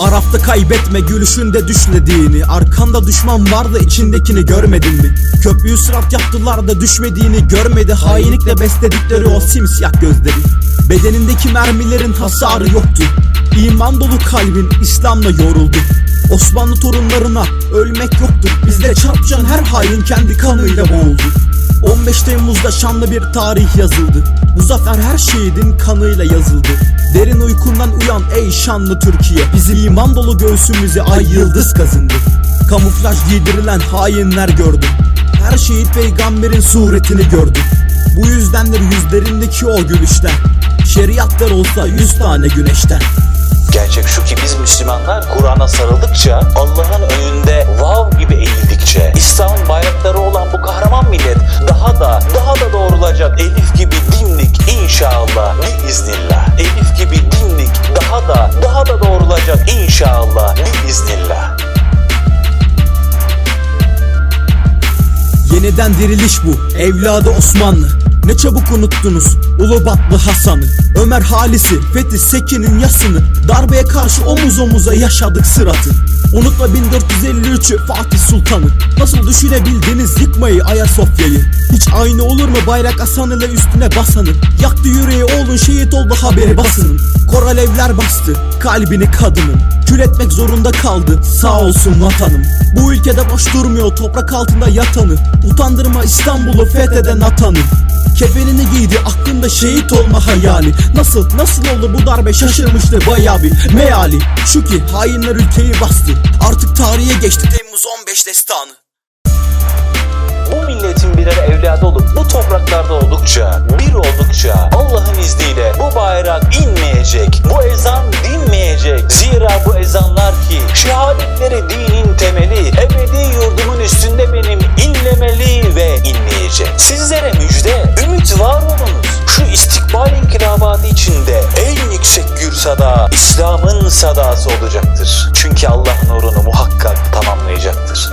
Arafta kaybetme gülüşünde düşlediğini Arkanda düşman vardı içindekini görmedin mi? Köprüyü sırat yaptılar da düşmediğini görmedi Hainlikle besledikleri o simsiyah gözleri. Bedenindeki mermilerin hasarı yoktu. İman dolu kalbin İslam'la yoruldu. Osmanlı torunlarına ölmek yoktur Bizde çarpışan her hain kendi kanıyla boğuldu 15 Temmuz'da şanlı bir tarih yazıldı. Bu zafer her şehidin kanıyla yazıldı. Derin uykundan uyan ey şanlı Türkiye. Bizim iman dolu göğsümüze ay yıldız kazındı. Kamuflaj giydirilen hainler gördüm Her şehit peygamberin suretini gördüm Bu yüzdendir yüzlerindeki o gülüşler Şeriatlar olsa yüz tane güneşten. Gerçek şu ki biz Müslümanlar Kur'an'a sarıldıkça, Allah'ın önünde vav gibi inşallah. Biiznillah. Yeniden diriliş bu. Evladı Osmanlı Ne çabuk unuttunuz Ulubatlı Hasan'ı. Ömer Halis'i Fethi Sekin'in yasını. Darbeye karşı omuz omuza yaşadık sıratı. Unutma 1453'ü Fatih Sultan'ı. Nasıl düşünebildiniz yıkmayı Ayasofya'yı? Hiç aynı olur mu bayrak Hasan ile üstüne basanı? Yaktı yüreği oğlun şehit oldu haberi basının. Kor alevler bastı kalbini kadının. Kül etmek zorunda kaldı sağ olsun vatanım. Bu ülkede boş durmuyor toprak altında yatanı. Utandırma İstanbul'u fetheden atanı Kefenini giydi aklında şehit olma hayali. Nasıl nasıl oldu bu darbe? Şaşırmıştı bayağı bir meali Şu ki hainler ülkeyi bastı. Artık tarihe geçti. Temmuz 15 destanı. Bu milletin birer evladı olup bu topraklarda oldukça, bir oldukça Allah'ın izniyle bu bayrak inmeyecek, bu içinde en yüksek gür sada İslam'ın sadası olacaktır. Çünkü Allah nurunu muhakkak tamamlayacaktır.